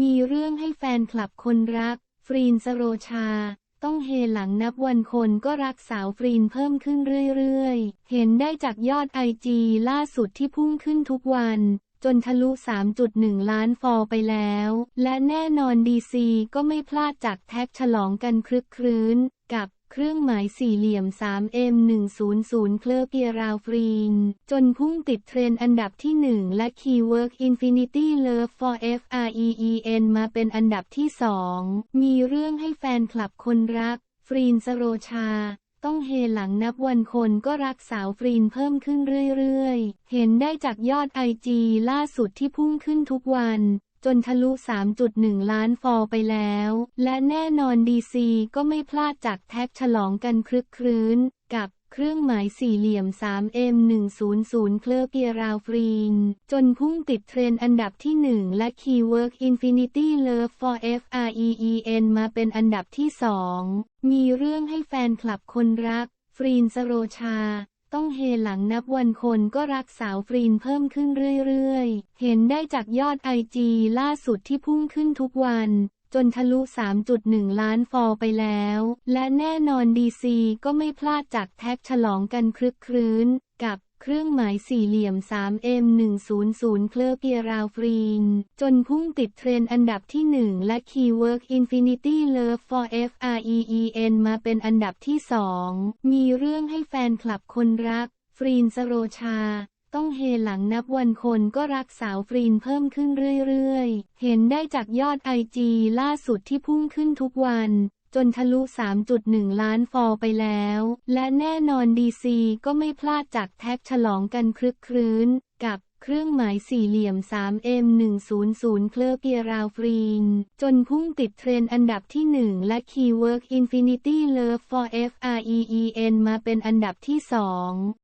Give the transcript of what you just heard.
มีเรื่องให้แฟนคลับคนรัก ฟรีนสโรชา ต้องเฮหลังนับวันคนก็รักสาวฟรีนเพิ่มขึ้นเรื่อยๆ เห็นได้จากยอดไอจีล่าสุดที่พุ่งขึ้นทุกวัน จนทะลุ 3.1 ล้านฟอลไปแล้ว และแน่นอนดีซีก็ไม่พลาดจากแท็กฉลองกันคลึกครื้น กับ เครื่องหมายสี่เหลี่ยม 3M100 เคลอร์เกียราวฟรีน จนพุ่งติดเทรนอันดับที่ 1 และ Keyword Infinity Love for FREEN มาเป็นอันดับที่ 2 มีเรื่องให้แฟนคลับคนรัก ฟรีนสโรชาต้องเฮหลังนับวันคนก็รักสาวฟรีนเพิ่มขึ้นเรื่อยๆ เห็นได้จากยอดไอจีล่าสุดที่พุ่งขึ้นทุกวัน จนทะลุ 3.1 ล้านฟอลไปแล้ว และแน่นอนดีซีก็ไม่พลาดจากแท็กฉลองกันคลึกครื้น กับเครื่องหมายสี่เหลี่ยม 3M100 เคลอร์เกียราวฟรีน จนพุ่งติดเทรนด์อันดับที่ 1 และ Keyword Infinity Love for FREEN มาเป็นอันดับที่ 2 มีเรื่องให้แฟนคลับคนรัก ฟรีนสโรชา ต้องเฮหลังนับวันคนก็รักสาวฟรีนเพิ่มขึ้นเรื่อยๆ เห็นได้จากยอดไอจีล่าสุดที่พุ่งขึ้นทุกวัน จนทะลุ 3.1 ล้านฟอลไปแล้ว และแน่นอนดีซีก็ไม่พลาดจากแท็กฉลองกันคลึกครื้น กับ เครื่องหมายสี่เหลี่ยม 3M100 เคลอร์เกียราวฟรีน จนพุ่งติดเทรนด์อันดับที่ 1 และ Keyword Infinity Love for FREEN มาเป็นอันดับที่ 2 มีเรื่องให้แฟนคลับคนรัก ฟรีนสโรชาต้องเฮหลังนับวันคนก็รักสาวฟรีนเพิ่มขึ้นเรื่อยๆ เห็นได้จากยอดไอจีล่าสุดที่พุ่งขึ้นทุกวัน จนทะลุ 3.1 ล้านฟอลไปแล้ว และแน่นอนดีซีก็ไม่พลาดจากแท็กฉลองกันคลึกครื้น กับเครื่องหมายสี่เหลี่ยม 3M100 เคลอร์เกียราวฟรีน จนพุ่งติดเทรนด์อันดับที่ 1 และ Keyword Infinity Love for FREEN มาเป็นอันดับที่ 2